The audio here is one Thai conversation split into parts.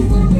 you.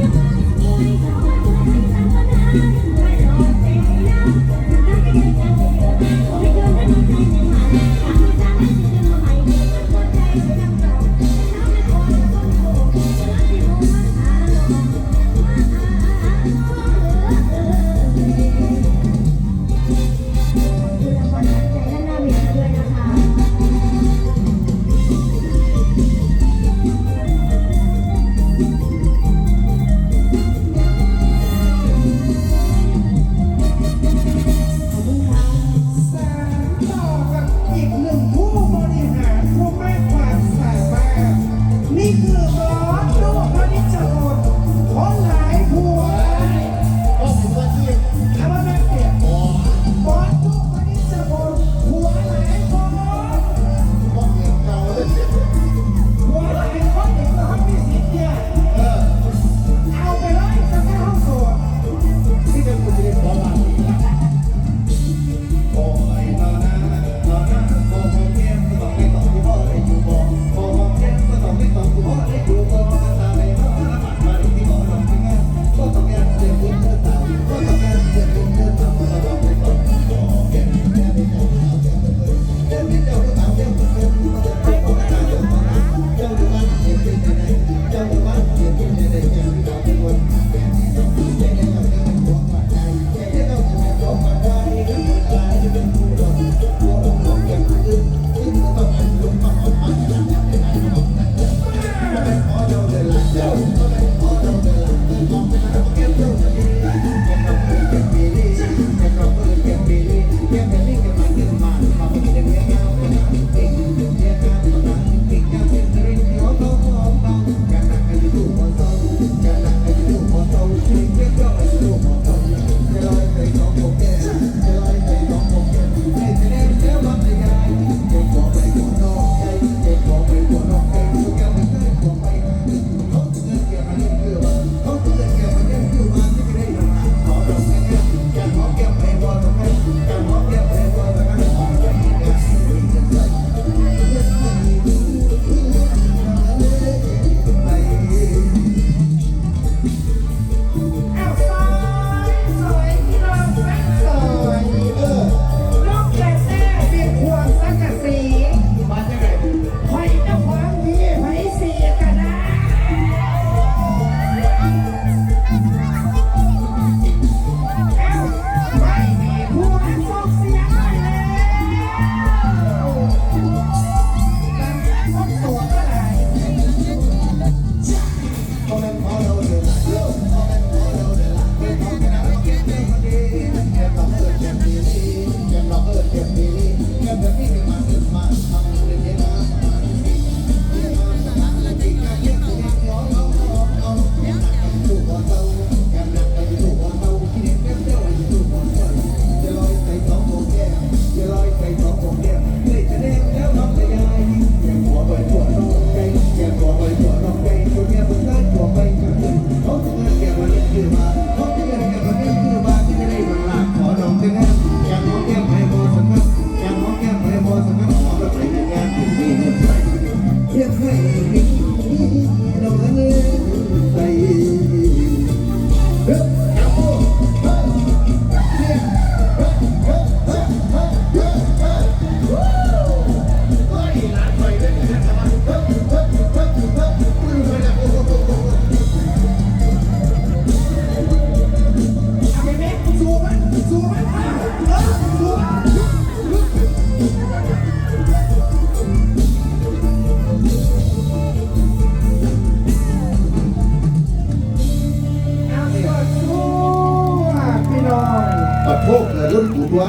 ตัว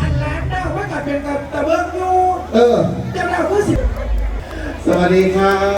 อันแรกงน้าว่ากับเป็นกับตะเบิ้งอยูเออ เจ้าหน้าผู้สิ สวัสดีครับ